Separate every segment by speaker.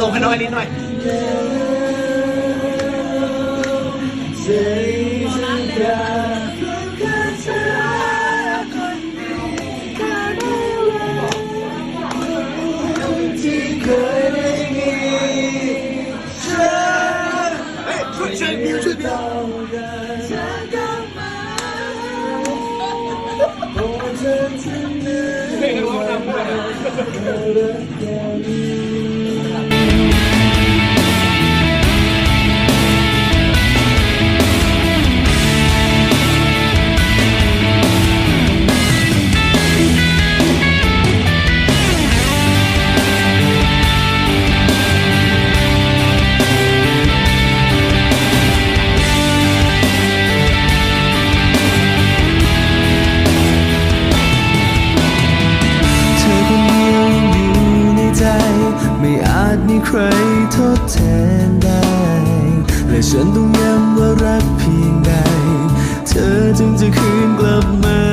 Speaker 1: ส่งให้น้อ
Speaker 2: ย
Speaker 1: นิดหน่อย Dakota แต่ฉันต้องย้ำว่ารักเพียงใด เธอจึงจะคืนกลับมา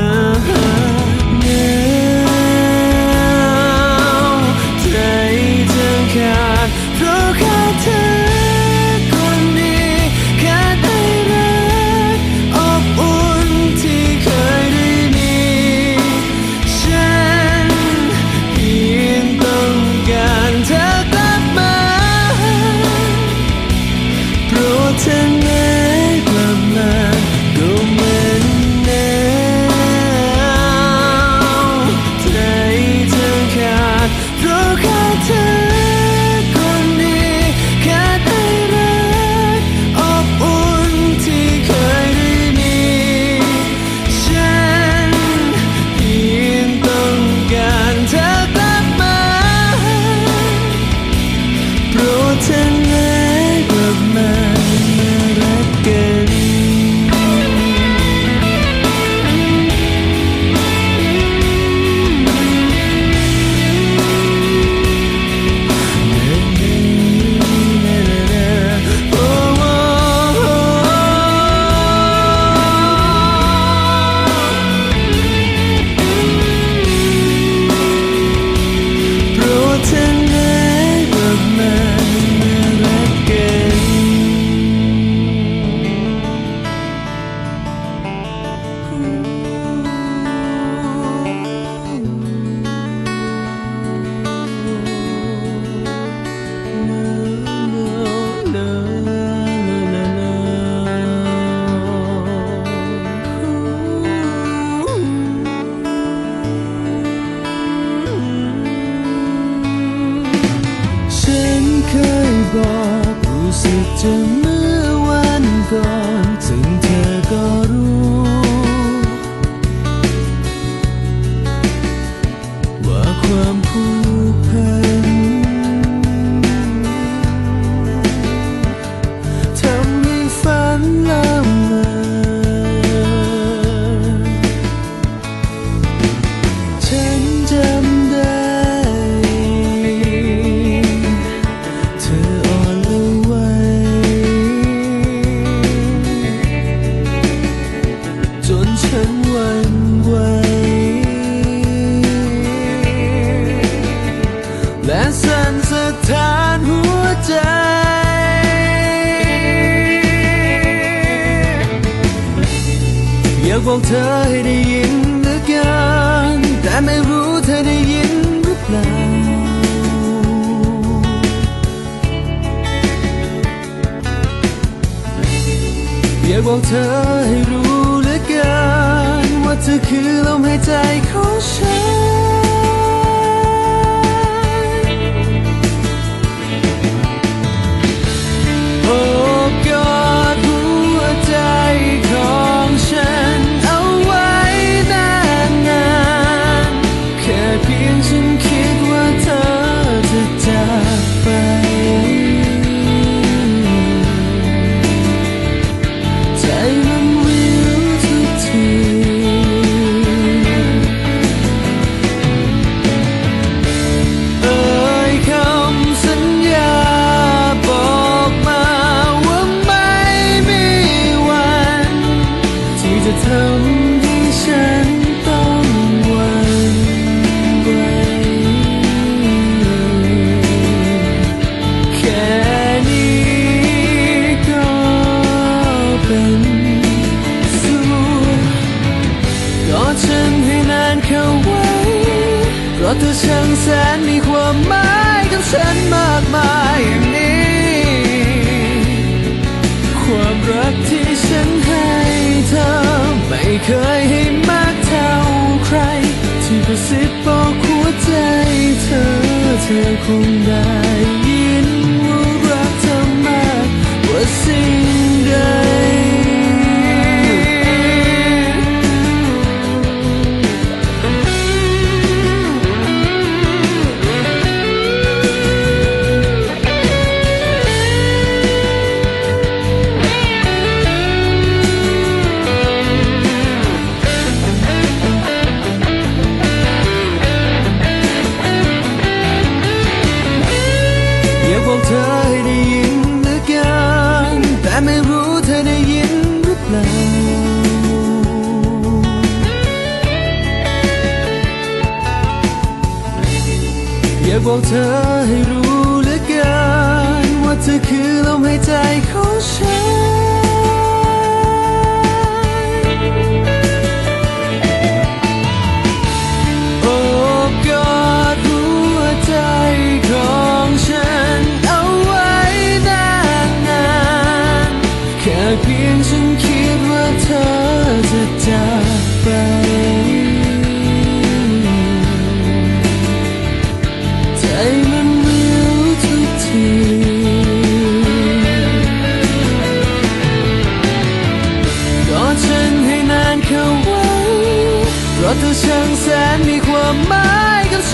Speaker 1: อยากบอกเธอให้รู้เลืกันว่าเธอคือลมหายใจของฉัน เคยให้มากเท่าใคร ที่กระซิบบอกหัวใจเธอ เธอคงได้ยินว่ารักเธอมากกว่าสิ่ง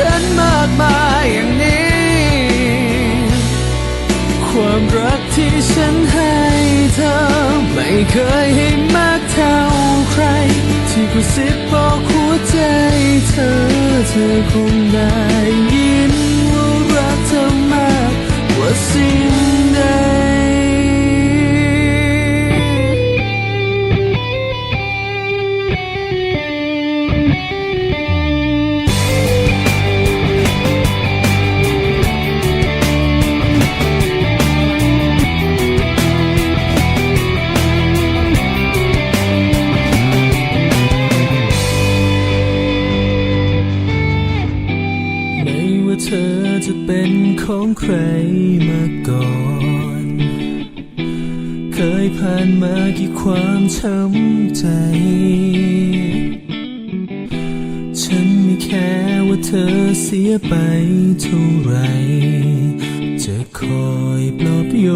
Speaker 1: ฉันมากมายอย่างนี้ ความรักที่ฉันให้เธอ ไม่เคยให้มากเท่าใคร ที่กระซิบบอกหัวใจเธอ เธอคงได้ยินว่ารักเธอมากกว่าสิ่งใด ของใครมาก่อน เคยผ่านมากี่ความช้ำใจ ฉันไม่แค่ว่าเธอเสียไปเท่าไร จะคอยปลอบโย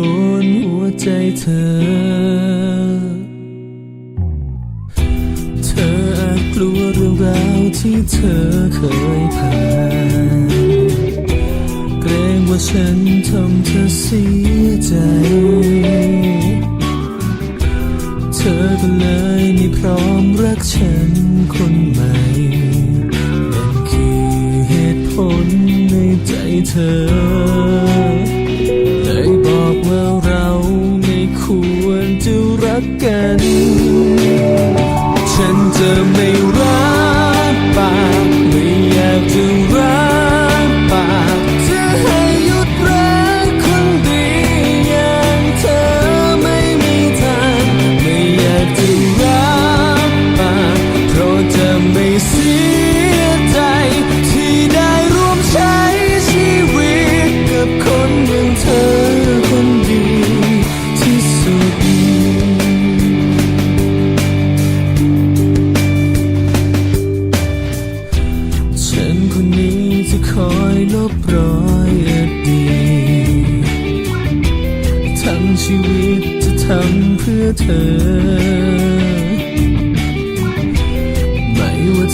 Speaker 1: นหัวใจเธอเธออาจกลัวเรื่องราวที่เธอเคยผ่าน ฉันทำเธอเสียใจ เธอก็เลยไม่พร้อมรักฉันคนใหม่นั่นคือเหตุผลในใจเธอ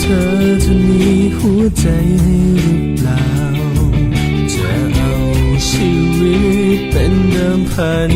Speaker 1: เธอจะมีหัวใจให้หรือเปล่า จะเอาชีวิตเป็นเดิมพัน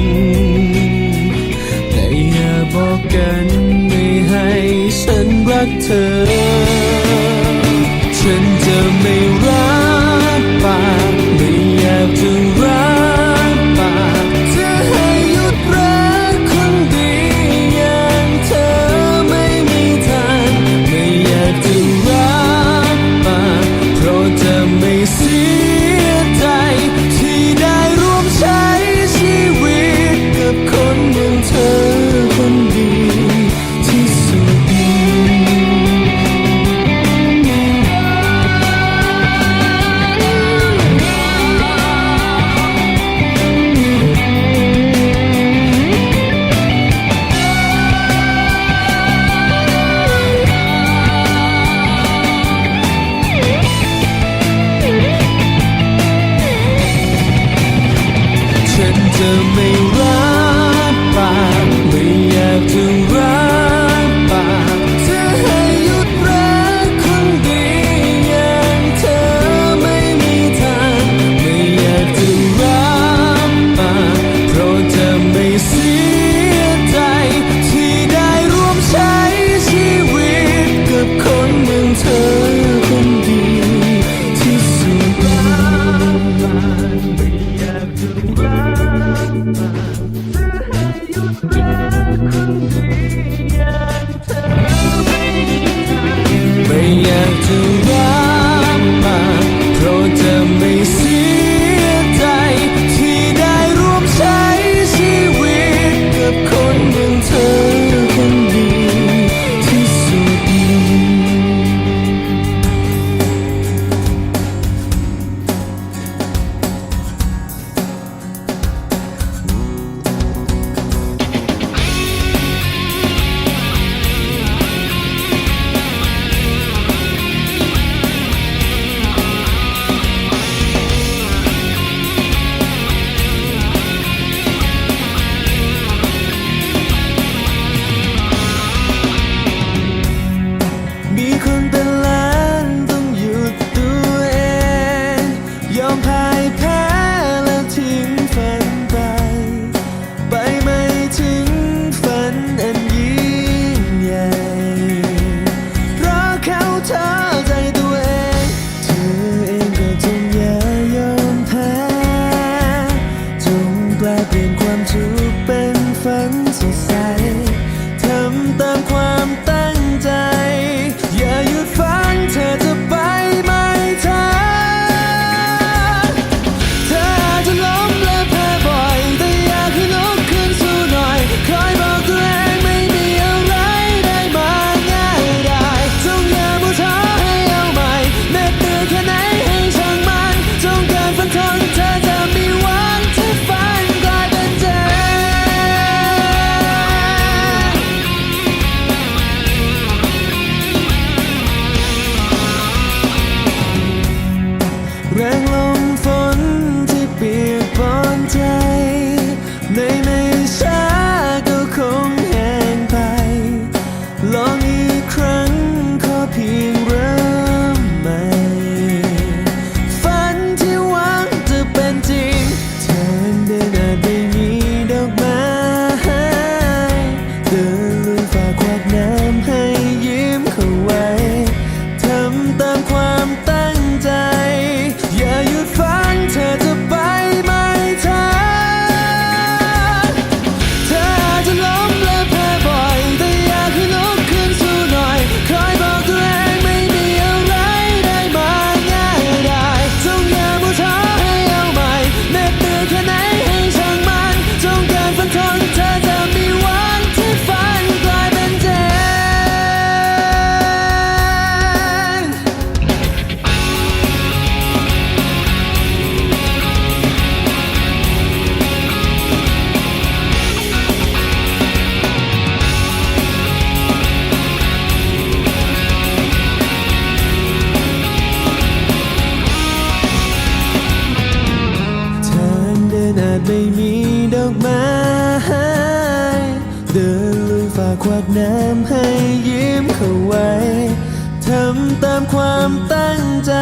Speaker 1: ใจ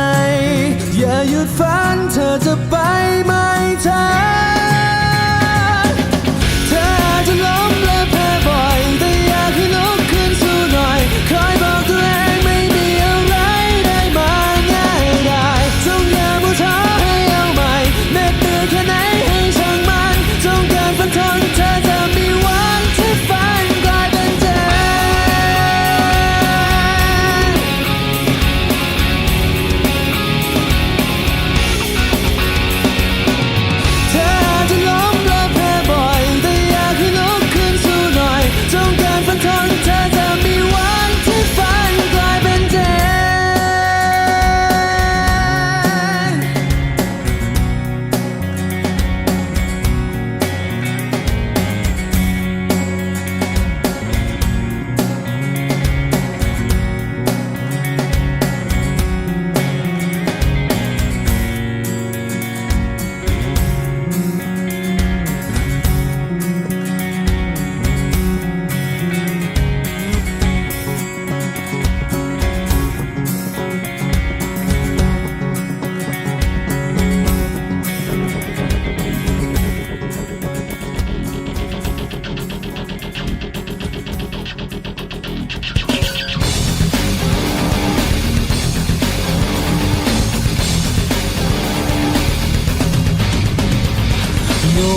Speaker 1: อย่าหยุดฝันเธอจะไปไหมเธอ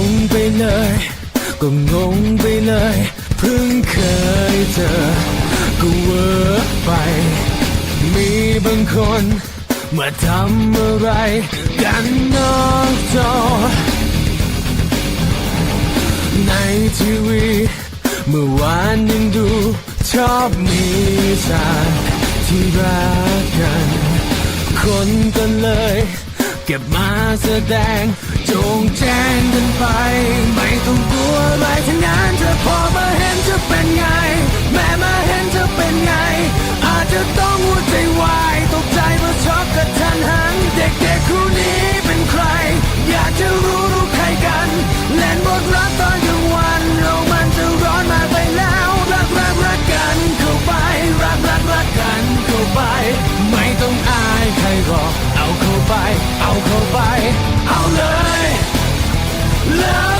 Speaker 1: งไปเลย ก็งงไปเลย เพิ่งเคยเจอ ก็เวอร์ไป มีบางคนมาทำอะไรกันนอกจอ ในทีวีเมื่อวานยังดูชอบมีฉากที่รักกัน คนกันเลย เก็บมาแสดง จงแจ้งกันไป ไม่ต้องกลัวอะไรทั้งนั้นเธอ Love